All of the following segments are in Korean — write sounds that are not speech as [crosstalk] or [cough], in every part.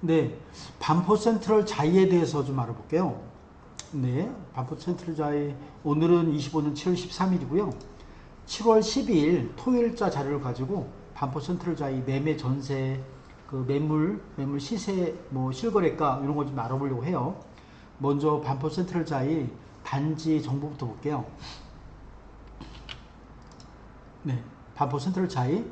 네, 반포 센트럴 자이에 대해서 좀 알아볼게요. 네, 반포 센트럴 자이 오늘은 25년 7월 13일이고요. 7월 12일 토요일자 자료를 가지고 반포 센트럴 자이 매매 전세 그 매물 매물 시세 뭐 실거래가 이런 거 좀 알아보려고 해요. 먼저 반포 센트럴 자이 단지 정보부터 볼게요. 네, 반포 센트럴 자이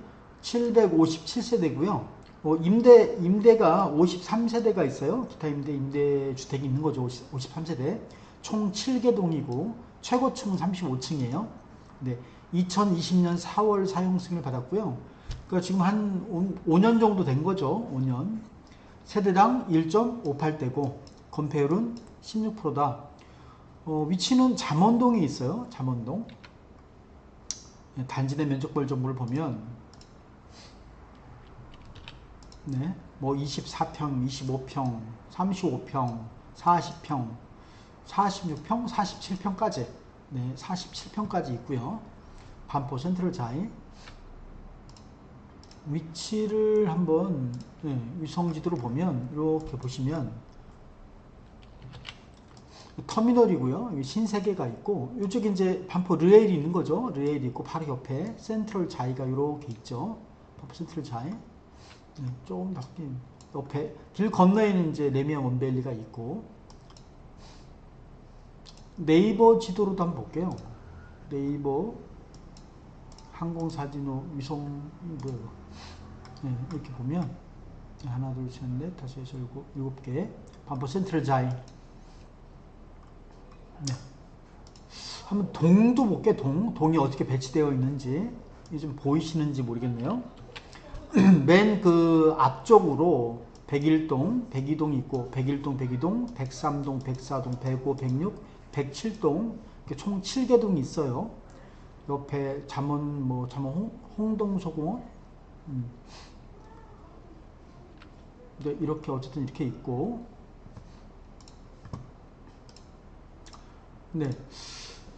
757세대고요. 어, 임대 임대가 53세대가 있어요. 기타 임대 임대 주택이 있는 거죠. 50, 53세대. 총 7개 동이고 최고층은 35층이에요. 네. 2020년 4월 사용 승인을 받았고요. 그러니까 지금 한 5, 년 정도 된 거죠. 5년. 세대당 1.58대고 건폐율은 16%다. 어, 위치는 잠원동에 있어요. 잠원동. 네, 단지 내 면적별 정보를 보면 네, 뭐 24평, 25평, 35평, 40평, 46평, 47평까지 네, 47평까지 있고요. 반포 센트럴 자이 위치를 한번 네, 위성 지도로 보면 이렇게 보시면 터미널이고요. 신세계가 있고 이쪽에 이제 반포 르에일이 있는 거죠. 르에일이 있고 바로 옆에 센트럴 자이가 이렇게 있죠. 반포 센트럴 자이 네, 조금 바뀐 옆에 길 건너에는 이제 레미안 원벨리가 있고 네이버 지도로도 한번 볼게요. 네이버 항공사진호 위성 이거. 네, 이렇게 보면 하나 둘셋넷 다섯 여섯 일곱 일곱 개 반포 센트럴 자이 네. 한번 동도 볼게 동 동이 어떻게 배치되어 있는지 이게 좀 보이시는지 모르겠네요. [clears throat] 맨 그 앞쪽으로 101동, 102동 있고 101동, 102동, 103동, 104동, 105, 106, 107동 이렇게 총 7개 동이 있어요. 옆에 잠원 뭐 잠원 홍, 홍동소공원 음. 네, 이렇게 어쨌든 이렇게 있고 네.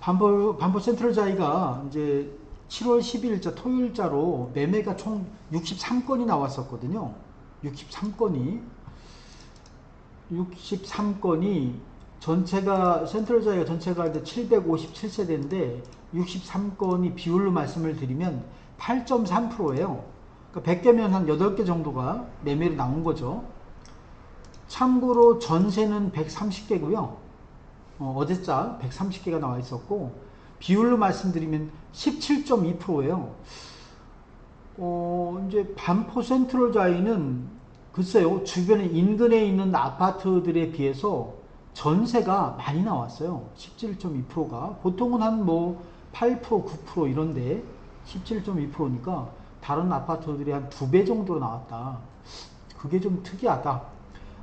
반포 반포 센트럴 자이가 이제 7월 10일자 토요일자로 매매가 총 63건이 나왔었거든요. 63건이 63건이 전체가 센트럴 자이가 전체가 이제 757세대인데 63건이 비율로 말씀을 드리면 8.3%예요. 그러니까 100개면 한 8개 정도가 매매로 나온 거죠. 참고로 전세는 130개고요. 어, 어제자 130개가 나와 있었고 비율로 말씀드리면 17.2%예요. 어, 이제 반포 센트럴 자이는 글쎄요 주변에 인근에 있는 아파트들에 비해서 전세가 많이 나왔어요. 17.2%가 보통은 한 뭐 8% 9% 이런데 17.2%니까 다른 아파트들이 한 두 배 정도로 나왔다. 그게 좀 특이하다.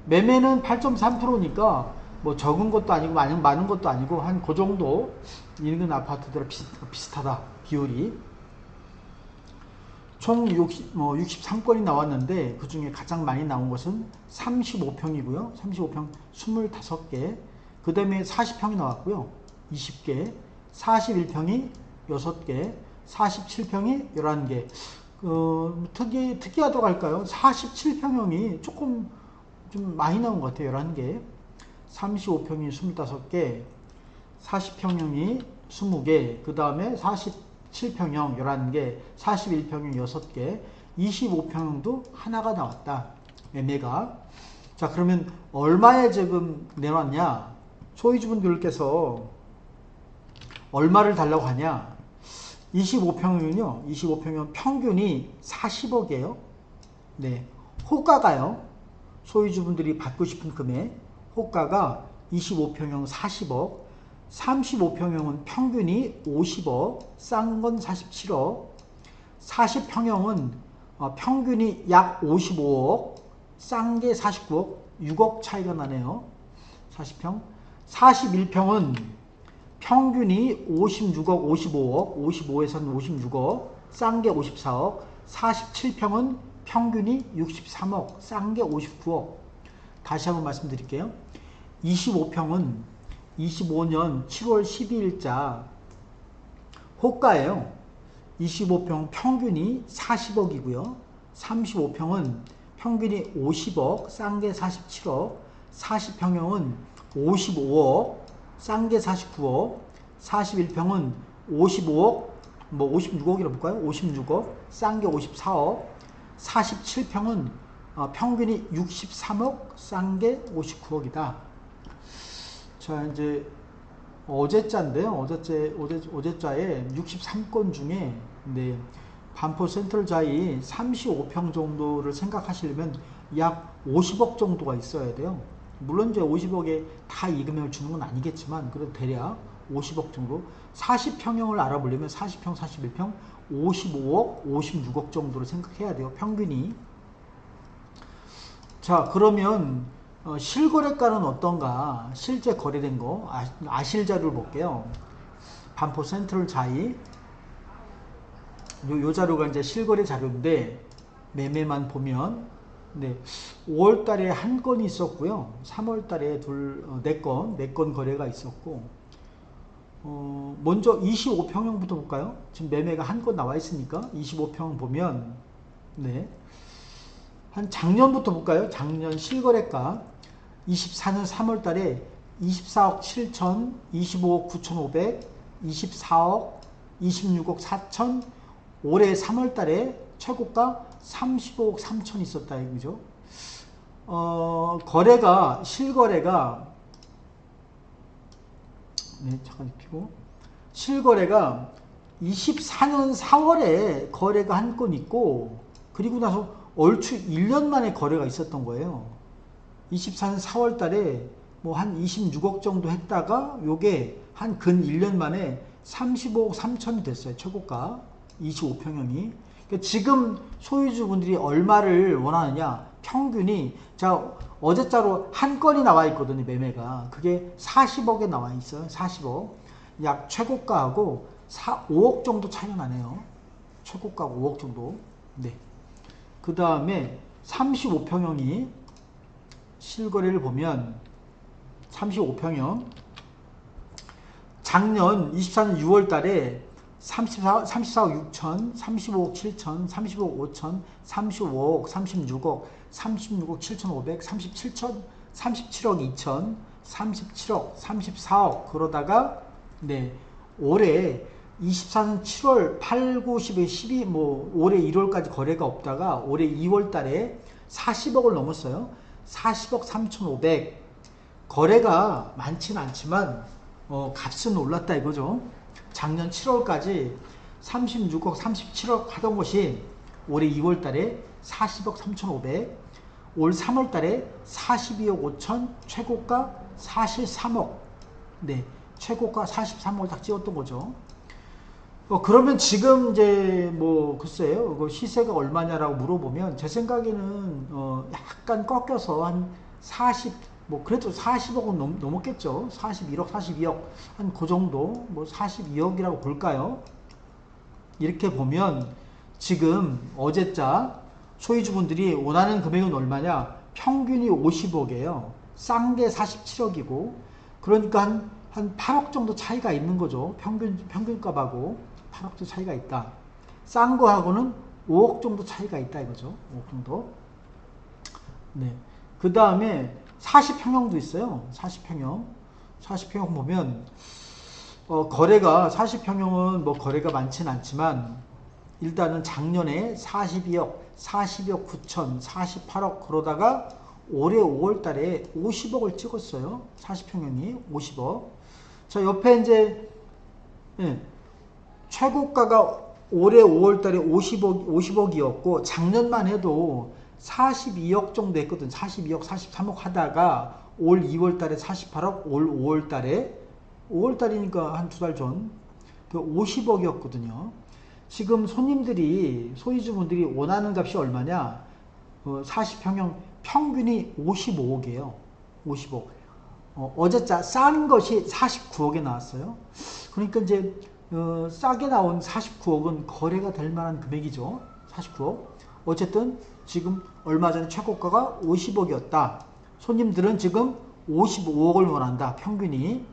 매매는 8.3%니까 뭐 적은 것도 아니고 많은, 많은 것도 아니고 한 그 정도 인근 아파트들 비슷, 비슷하다 비율이. 총 60, 뭐 63건이 나왔는데 그 중에 가장 많이 나온 것은 35평이고요. 35평 25개. 그 다음에 40평이 나왔고요. 20개. 41평이 6개. 47평이 11개. 그 특이, 특이하다고 할까요? 47평형이 조금 좀 많이 나온 것 같아요. 11개 35평이 25개, 40평형이 20개, 그 다음에 47평형 11개, 41평형 6개, 25평형도 하나가 나왔다. 매매가. 자, 그러면 얼마에 지금 내놨냐? 소유주분들께서 얼마를 달라고 하냐? 25평형은요, 25평형 평균이 40억이에요. 네. 호가가요. 소유주분들이 받고 싶은 금액. 호가가 25평형 40억, 35평형은 평균이 50억, 싼 건 47억, 40평형은 어, 평균이 약 55억, 싼 게 49억, 6억 차이가 나네요. 40평. 41평은 평균이 56억, 55억, 55에서는 56억, 싼 게 54억, 47평은 평균이 63억, 싼 게 59억. 다시 한번 말씀드릴게요. 25평은 25년 7월 12일자 호가예요. 25평 평균이 40억이고요. 35평은 평균이 50억, 싼 게 47억, 40평형은 55억, 싼 게 49억, 41평은 55억, 뭐 56억이라고 볼까요? 56억, 싼 게 54억, 47평은 어, 평균이 63억, 싼 게 59억이다. 자, 이제 어제자인데요. 어제자, 어제, 어제자에 63건 중에, 네, 반포 센트럴자이 35평 정도를 생각하시려면 약 50억 정도가 있어야 돼요. 물론 이제 50억에 다 이 금액을 주는 건 아니겠지만, 그래도 대략 50억 정도. 40평형을 알아보려면 40평, 41평, 55억, 56억 정도를 생각해야 돼요. 평균이. 자, 그러면 어, 실거래가는 어떤가? 실제 거래된 거 아, 아실 자료를 볼게요. 반포 센트럴 자이 요, 요 자료가 이제 실거래 자료인데 매매만 보면 네, 5월 달에 한 건이 있었고요. 3월 달에 둘, 어, 네 건, 네건 거래가 있었고 어, 먼저 25평형부터 볼까요? 지금 매매가 한 건 나와 있으니까 25평 보면 네. 한 작년부터 볼까요? 작년 실거래가 24년 3월 달에 24억 7천, 25억 9천5백 24억, 26억 4천, 올해 3월 달에 최고가 35억 3천 있었다 이거죠. 어, 거래가 실거래가 네, 잠깐 피고 실거래가 24년 4월에 거래가 한 건 있고 그리고 나서 얼추 1년 만에 거래가 있었던 거예요. 24년 4월 달에 뭐 한 26억 정도 했다가 요게 한 근 1년 만에 35억 3천이 됐어요. 최고가 25평형이. 그러니까 지금 소유주분들이 얼마를 원하느냐 평균이 자 어제자로 한 건이 나와 있거든요 매매가 그게 40억에 나와 있어요 40억 약 최고가하고 4, 5억 정도 차이가 나네요 최고가 5억 정도 네 그 다음에 35평형이 실거래를 보면 35평형. 작년 24년 6월 달에 34, 34억 6천, 35억 7천, 35억 5천, 35억, 36억, 36억 7천 5백, 37천, 37억 2천, 37억, 34억 그러다가 네 올해 24년 7월 8, 9, 10에 12, 뭐 올해 1월까지 거래가 없다가 올해 2월 달에 40억을 넘었어요. 40억 3,500 거래가 많지는 않지만 어, 값은 올랐다 이거죠. 작년 7월까지 36억 37억 하던 것이 올해 2월 달에 40억 3,500, 올 3월 달에 42억 5천, 최고가 43억. 네, 최고가 43억을 딱 찍었던 거죠. 어, 그러면 지금 이제 뭐 글쎄요, 그 시세가 얼마냐라고 물어보면 제 생각에는 어, 약간 꺾여서 한 40, 뭐 그래도 40억은 넘, 넘었겠죠. 41억, 42억 한 그 정도, 뭐 42억이라고 볼까요? 이렇게 보면 지금 어제자 소유주분들이 원하는 금액은 얼마냐? 평균이 50억이에요. 싼 게 47억이고 그러니까 한, 한 8억 정도 차이가 있는 거죠. 평균 평균값하고 8억 정도 차이가 있다. 싼 거하고는 5억 정도 차이가 있다 이거죠. 5억 정도. 네. 그 다음에 40평형도 있어요. 40평형. 40평형 보면 어, 거래가 40평형은 뭐 거래가 많지는 않지만 일단은 작년에 42억, 42억 9천, 48억 그러다가 올해 5월 달에 50억을 찍었어요. 40평형이 50억. 자, 옆에 이제 예, 최고가가 올해 5월 달에 50억, 50억이었고 작년만 해도 42억 정도 했거든. 42억, 43억 하다가 올 2월 달에 48억, 올 5월 달에 5월 달이니까 한 두 달 전, 그 50억이었거든요. 지금 손님들이, 소유주분들이 원하는 값이 얼마냐? 어, 40평형 평균이 55억이에요. 55억. 어, 어제자 싼 것이 49억에 나왔어요. 그러니까 이제 어, 싸게 나온 49억은 거래가 될 만한 금액이죠. 49억. 어쨌든 지금 얼마 전에 최고가가 50억이었다. 손님들은 지금 55억을 원한다. 평균이.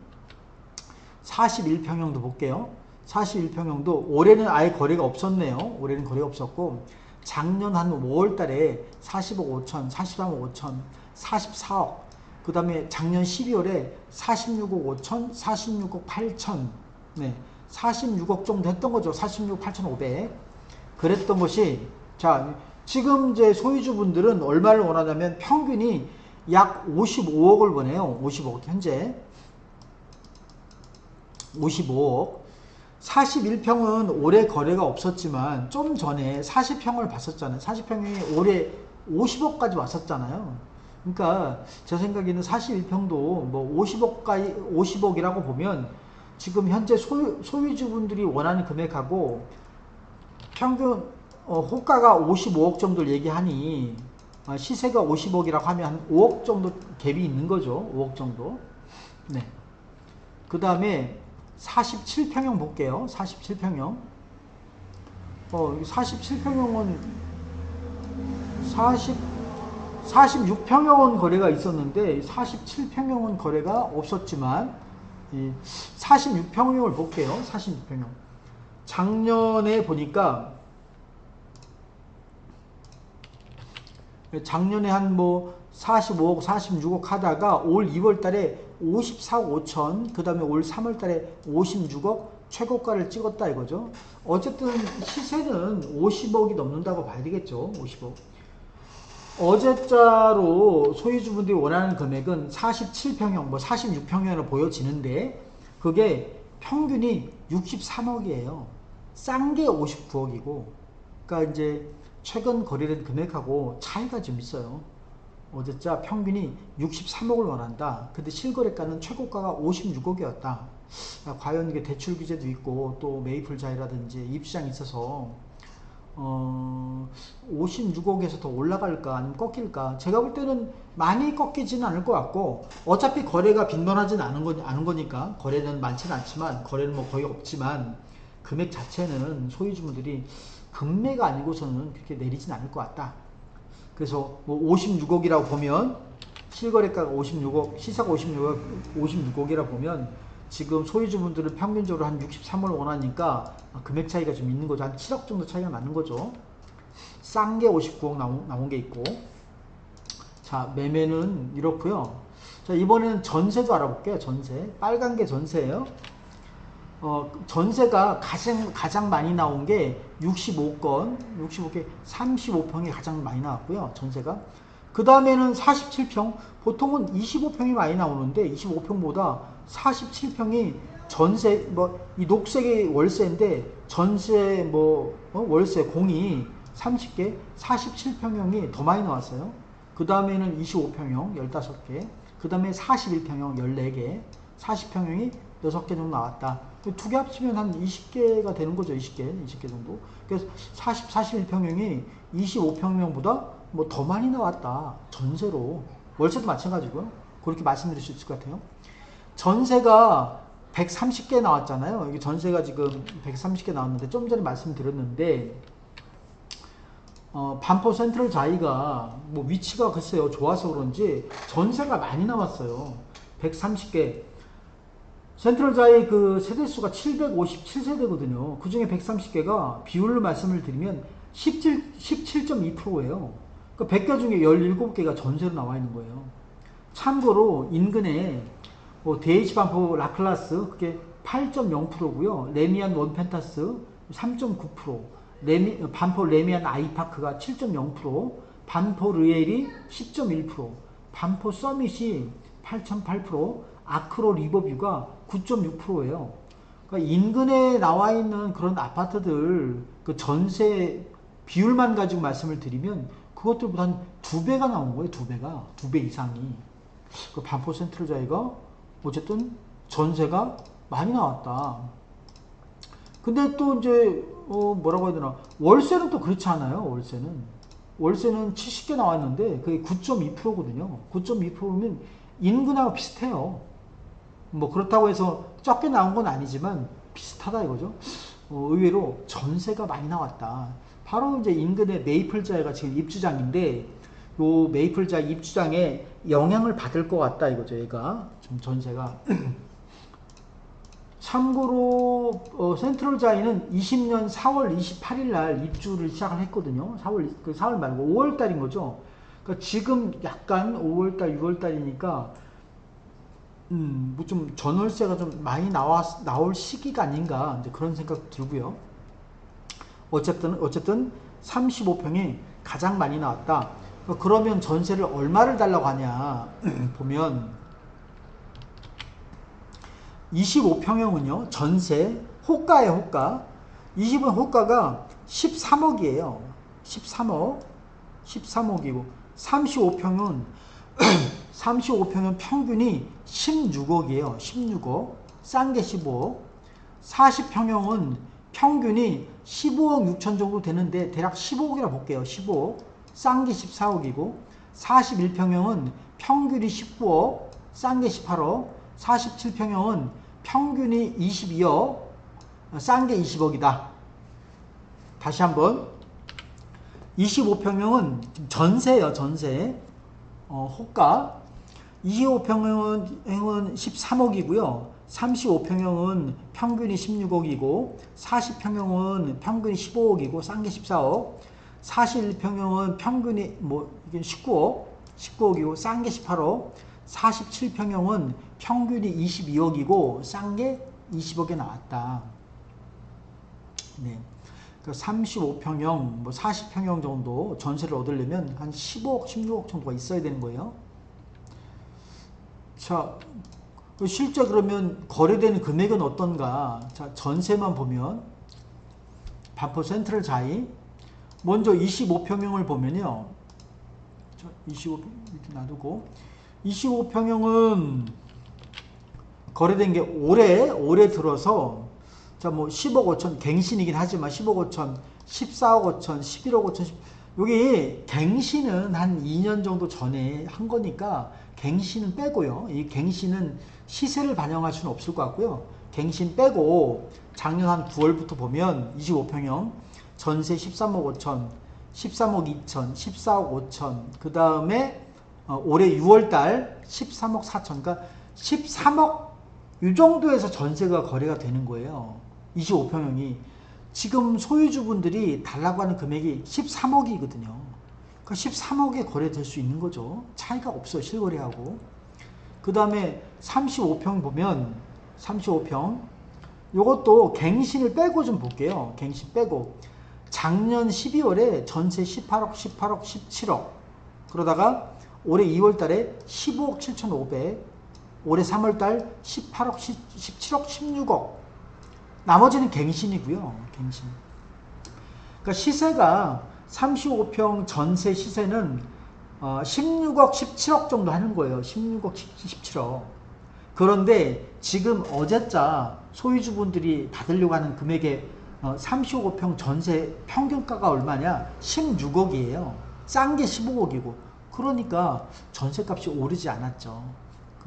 41평형도 볼게요. 41평형도 올해는 아예 거래가 없었네요. 올해는 거래가 없었고 작년 한 5월 달에 40억 5천, 43억 5천, 44억. 그 다음에 작년 12월에 46억 5천, 46억 8천. 네. 46억 정도 했던 거죠. 46억 8천5백 그랬던 것이, 자, 지금 이제 소유주분들은 얼마를 원하냐면 평균이 약 55억을 원해요. 55억 현재. 55억. 41평은 올해 거래가 없었지만 좀 전에 40평을 봤었잖아요. 40평이 올해 50억까지 왔었잖아요. 그러니까 제 생각에는 41평도 뭐 50억까지 50억이라고 보면 지금 현재 소유, 소유주분들이 원하는 금액하고 평균 어, 호가가 55억 정도를 얘기하니 어, 시세가 50억이라고 하면 한 5억 정도 갭이 있는 거죠. 5억 정도. 네. 그 다음에 47평형 볼게요. 47평형. 어, 47평형은 40, 46평형은 거래가 있었는데 47평형은 거래가 없었지만 46평형을 볼게요. 46평형. 작년에 보니까 작년에 한 뭐 45억, 46억 하다가 올 2월 달에 54억 5천, 그 다음에 올 3월 달에 56억 최고가를 찍었다 이거죠. 어쨌든 시세는 50억이 넘는다고 봐야 되겠죠. 50억. 어제자로 소유주분들이 원하는 금액은 47평형, 뭐 46평형으로 보여지는데 그게 평균이 63억이에요. 싼 게 59억이고, 그러니까 이제 최근 거래된 금액하고 차이가 좀 있어요. 어제자 평균이 63억을 원한다. 근데 실거래가는 최고가가 56억이었다. 아, 과연 이게 대출 규제도 있고 또 메이플 자이라든지 입시장이 있어서 어 56억에서 더 올라갈까 아니면 꺾일까? 제가 볼 때는 많이 꺾이지는 않을 것 같고 어차피 거래가 빈번하진 않은, 거, 않은 거니까. 거래는 많지는 않지만 거래는 뭐 거의 없지만 금액 자체는 소유주분들이 금매가 아니고서는 그렇게 내리진 않을 것 같다. 그래서 뭐 56억이라고 보면 실거래가가 56억, 시사가 56억, 56억이라 보면 지금 소유주분들은 평균적으로 한 63을 원하니까 금액 차이가 좀 있는 거죠. 한 7억 정도 차이가 나는 거죠. 싼 게 59억 나온, 나온 게 있고. 자, 매매는 이렇고요. 자, 이번에는 전세도 알아볼게요. 전세. 빨간 게 전세예요. 어, 전세가 가장, 가장 많이 나온 게 65건, 65개, 35평이 가장 많이 나왔고요. 전세가. 그 다음에는 47평, 보통은 25평이 많이 나오는데 25평보다 47평이 전세, 뭐, 이 녹색이 월세인데 전세, 뭐, 어? 월세 공이 30개, 47평형이 더 많이 나왔어요. 그 다음에는 25평형 15개, 그 다음에 41평형 14개, 40평형이 6개 정도 나왔다. 두 개 합치면 한 20개가 되는 거죠. 20개, 20개 정도. 그래서 40, 41평형이 25평형보다 뭐 더 많이 나왔다. 전세로. 월세도 마찬가지고요. 그렇게 말씀드릴 수 있을 것 같아요. 전세가 130개 나왔잖아요. 이게 전세가 지금 130개 나왔는데 좀 전에 말씀드렸는데 어, 반포 센트럴 자이가 뭐 위치가 글쎄요 좋아서 그런지 전세가 많이 나왔어요. 130개 센트럴 자의 그 세대수가 757세대거든요. 그 중에 130개가 비율로 말씀을 드리면 17, 17.2%예요. 그 100개 중에 17개가 전세로 나와 있는 거예요. 참고로 인근에 뭐 데이지 반포 라클라스 그게 8.0%고요. 레미안 원펜타스 3.9%, 레미, 반포 레미안 아이파크가 7.0%, 반포 르엘이 10.1%, 반포 서밋이 8.8%, 아크로 리버뷰가 9.6%예요. 그러니까 인근에 나와 있는 그런 아파트들 그 전세 비율만 가지고 말씀을 드리면 그것들보다 한 두 배가 나온 거예요. 두 배가 두 배 이상이. 그 반포 센트럴 자이가 어쨌든 전세가 많이 나왔다. 근데 또 이제 어 뭐라고 해야 되나 월세는 또 그렇지 않아요. 월세는 월세는 70개 나왔는데 그게 9.2%거든요. 9.2%면 인근하고 비슷해요. 뭐 그렇다고 해서 적게 나온 건 아니지만 비슷하다 이거죠. 어, 의외로 전세가 많이 나왔다. 바로 이제 인근의 메이플자가 지금 입주장인데 요 메이플자 입주장에 영향을 받을 것 같다 이거죠. 얘가 좀 전세가 자 [clears throat] 참고로 어, 센트럴 자이는 20년 4월 28일 날 입주를 시작을 했거든요. 4월 그 4월 말고 5월 달인 거죠. 그러니까 지금 약간 5월 달, 6월 달이니까 음, 뭐 좀 전월세가 좀 많이 나와 나올 시기가 아닌가 이제 그런 생각 들고요. 어쨌든 어쨌든 35평이 가장 많이 나왔다. 그러면 전세를 얼마를 달라고 하냐? 보면 25평형은요 전세 호가에 호가. 20은 호가가 13억이에요. 13억 13억이고 35평은 35평은 평균이 16억이에요. 16억 싼 게 15억. 40평형은 평균이 15억 6천 정도 되는데 대략 15억이라 볼게요. 15억 싼 게 14억이고 41평형은 평균이 19억 싼 게 18억 47평형은 평균이 22억 싼 게 20억이다. 다시 한번. 25평형은 전세예요 전세. 어, 호가. 25평형은 13억이고요. 35평형은 평균이 16억이고 40평형은 평균이 15억이고 싼 게 14억 41평형은 평균이 뭐 이게 19억 19억이고 싼 게 18억 47평형은 평균이 22억이고 싼 게 20억에 나왔다. 네. 그 35평형, 뭐 40평형 정도 전세를 얻으려면 한 15억, 16억 정도가 있어야 되는 거예요. 자, 그 실제 그러면 거래되는 금액은 어떤가? 자, 전세만 보면 반포 센트럴 자이 먼저 25평형을 보면요. 25평 이렇게 놔두고 25평형은 거래된 게 올해 올해 들어서 자뭐 10억 5천 갱신이긴 하지만 10억 5천 14억 5천 11억 5천 여기 갱신은 한 2년 정도 전에 한 거니까 갱신은 빼고요. 이 갱신은 시세를 반영할 수는 없을 것 같고요. 갱신 빼고 작년 한 9월부터 보면 25평형 전세 13억 5천 13억 2천 14억 5천 그 다음에 어, 올해 6월달 13억 4천, 그러니까 13억 이 정도에서 전세가 거래가 되는 거예요. 25평형이 지금 소유주분들이 달라고 하는 금액이 13억이거든요. 그 13억에 거래될 수 있는 거죠. 차이가 없어요. 실거래하고. 그 다음에 35평 보면 35평 요것도 갱신을 빼고 좀 볼게요. 갱신 빼고 작년 12월에 전세 18억, 18억, 17억 그러다가 올해 2월 달에 15억 7,500, 올해 3월 달 18억, 17억, 16억. 나머지는 갱신이고요. 갱신. 그러니까 시세가 35평 전세 시세는 16억, 어, 17억 정도 하는 거예요. 16억, 17억. 그런데 지금 어제자 소유주분들이 받으려고 하는 금액의 35평 어, 전세 평균가가 얼마냐? 16억이에요. 싼 게 15억이고. 그러니까 전세값이 오르지 않았죠.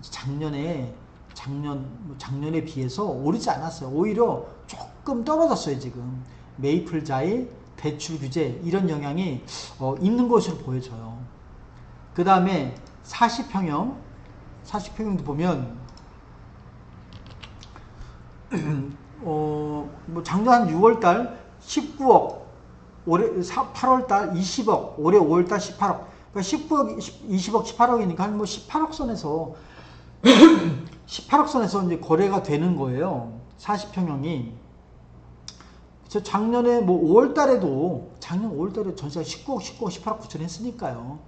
작년에 작년 뭐 작년에 비해서 오르지 않았어요. 오히려 조금 떨어졌어요 지금 메이플자의 대출 규제 이런 영향이 어, 있는 것으로 보여져요. 그 다음에 40평형 40평형도 보면 [clears throat] 어, 뭐 작년 6월달 19억 올해 8월달 20억 올해 5월달 18억 그러니까 10억, 20억, 18억이니까 한 뭐 18억 선에서 [clears throat] 18억 선에서 이제 거래가 되는 거예요. 40평형이. 저 작년에 뭐 5월 달에도 작년 5월 달에 전세가 19억, 19억, 18억 9천 했으니까요.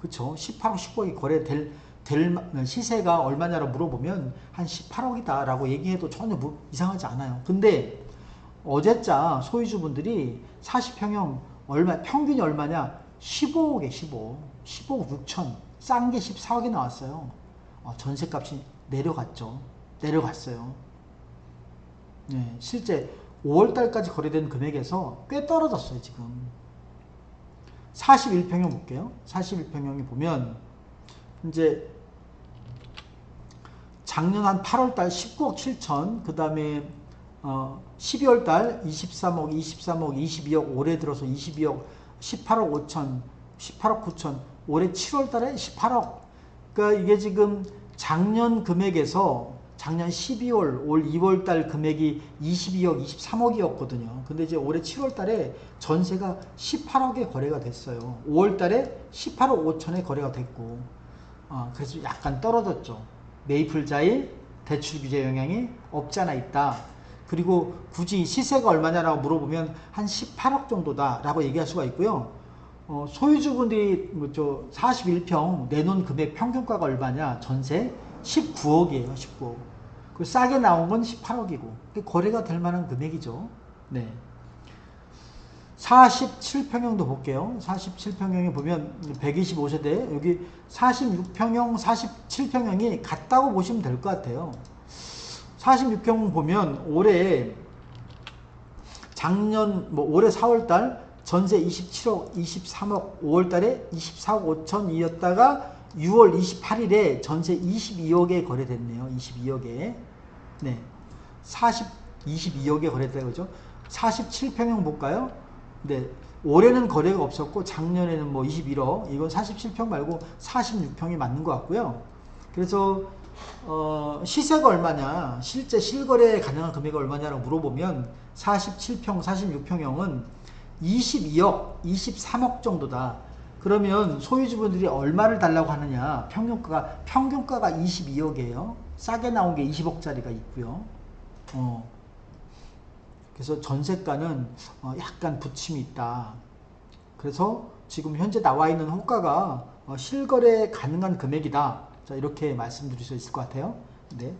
그쵸? 18억, 19억이 거래될 될 시세가 얼마냐고 물어보면 한 18억이다 라고 얘기해도 전혀 뭐 이상하지 않아요. 근데 어제자 소유주분들이 40평형 얼마, 평균이 얼마냐? 15억에 15억, 15억 6천, 싼 게 14억이 나왔어요. 어, 전세값이 내려갔죠. 내려갔어요. 네, 실제 5월달까지 거래된 금액에서 꽤 떨어졌어요, 지금. 41평형 볼게요. 41평형이 보면, 이제, 작년 한 8월달 19억 7천, 그 다음에, 어, 12월달 23억, 23억, 22억, 올해 들어서 22억, 18억 5천, 18억 9천, 올해 7월 달에 18억. 그러니까 이게 지금 작년 금액에서 작년 12월, 올 2월 달 금액이 22억, 23억이었거든요. 근데 이제 올해 7월 달에 전세가 18억에 거래가 됐어요. 5월 달에 18억 5천에 거래가 됐고, 어, 그래서 약간 떨어졌죠. 메이플자의 대출 규제 영향이 없지 않아 있다. 그리고 굳이 시세가 얼마냐라고 물어보면 한 18억 정도다라고 얘기할 수가 있고요. 어, 소유주분들이 뭐저 41평 내놓은 금액 평균가가 얼마냐? 전세 19억이에요. 19억. 그 싸게 나온 건 18억이고 거래가 될 만한 금액이죠. 네. 47평형도 볼게요. 47평형에 보면 125세대 여기 46평형, 47평형이 같다고 보시면 될 것 같아요. 46평 보면 올해 작년 뭐 올해 4월달 전세 27억, 23억, 5월달에 24억 5천이었다가 6월 28일에 전세 22억에 거래됐네요. 22억에 네, 40, 22억에 거래됐다 그죠? 47평형 볼까요? 네, 올해는 거래가 없었고 작년에는 뭐 21억, 이건 47평 말고 46평이 맞는 것 같고요. 그래서 어, 시세가 얼마냐, 실제 실거래 가능한 금액이 얼마냐라고 물어보면 47평, 46평형은 22억, 23억 정도다. 그러면 소유주분들이 얼마를 달라고 하느냐? 평균가가 평균가가 22억이에요. 싸게 나온 게 20억짜리가 있고요. 어. 그래서 전세가는 어, 약간 부침이 있다. 그래서 지금 현재 나와 있는 호가가 어, 실거래 가능한 금액이다. 자, 이렇게 말씀드릴 수 있을 것 같아요. 네.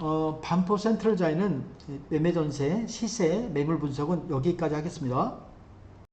어, 반포 센트럴 자이는 매매 전세, 시세, 매물 분석은 여기까지 하겠습니다.